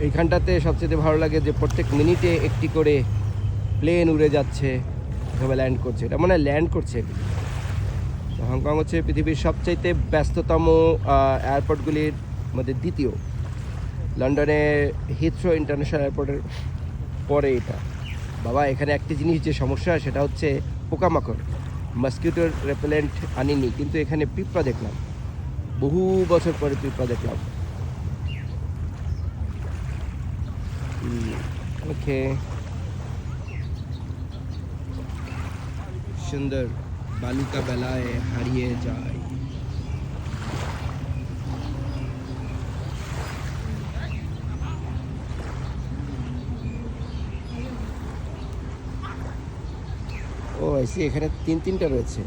এইখানটাতে সবচেয়ে ভালো লাগে যে প্রত্যেক মিনিটে একটি করে প্লেন উড়ে যাচ্ছে, এভাবে ল্যান্ড করছে। এটা মনে ল্যান্ড করছে। হংকং হচ্ছে পৃথিবীর সবচাইতে ব্যস্ততম এয়ারপোর্টগুলির মধ্যে দ্বিতীয়। লন্ডনে হিথ্রো ইন্টারন্যাশনাল এয়ারপোর্টের পরে এটা। বাবা, এখানে একটি জিনিস যে সমস্যা, সেটা হচ্ছে পোকামাকড়। মসকিউটোর রেপেলেন্ট আনিনি, কিন্তু এখানে পিঁপড়া দেখলাম। বহু বছর পরে পিঁপড়া দেখলাম। ওকে সুন্দর বালুকা বেলায় হারিয়ে যায় ও এসি এখানে তিন তিনটা রয়েছে।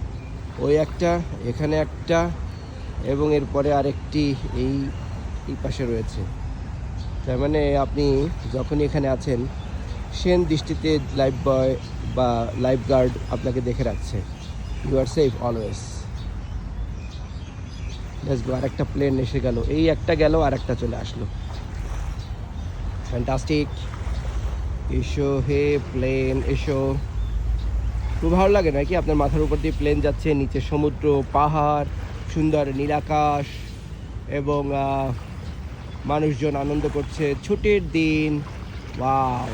ওই একটা, এখানে একটা, এবং এরপরে আরেকটি এই এই পাশে রয়েছে। তার মানে আপনি যখনই এখানে আছেন সেন দৃষ্টিতে লাইফ বয় বা লাইফ গার্ড আপনাকে দেখে রাখছে। You are safe always let's go আরেকটা প্লেন এসে গেল। এই একটা গেল আর একটা চলে আসলো। ফ্যান্টাস্টিক এসো হে প্লেন এসো। খুব ভালো লাগে নাকি আপনার মাথার উপর দিয়ে প্লেন যাচ্ছে নিচে সমুদ্র পাহাড় সুন্দর নীলাকাশ এবং আহ, মানুষজন আনন্দ করছে। ছুটির দিন wow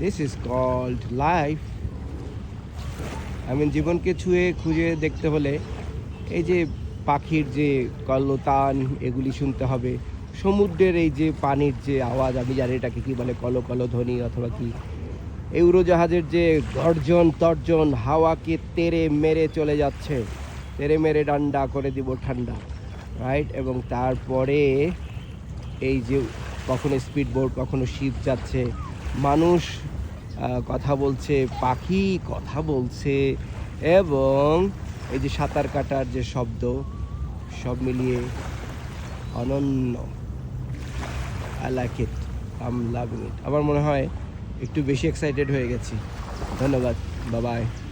this is called life আমি জীবনকে ছুঁয়ে খুঁজে দেখতে হলে এই যে পাখির যে কল্লতান এগুলি শুনতে হবে। সমুদ্রের এই যে পানির যে আওয়াজ, আমি জানি এটাকে কী বলে, কল কল ধ্বনি অথবা কি। এই উড়োজাহাজের যে গর্জন, তর্জন, হাওয়াকে তেরে মেরে চলে যাচ্ছে। তেরে মেরে ডান্ডা করে দিব ঠান্ডা রাইট এবং তারপরে এই যে কখনো স্পিড বোট কখনো শিপ যাচ্ছে, মানুষ কথা বলছে, পাখি কথা বলছে, এবং এই যে সাঁতার কাটার যে শব্দ, সব মিলিয়ে অনন্য। ইট আম আমার মনে হয় একটু বেশি এক্সাইটেড হয়ে গেছি। ধন্যবাদ। বাবাই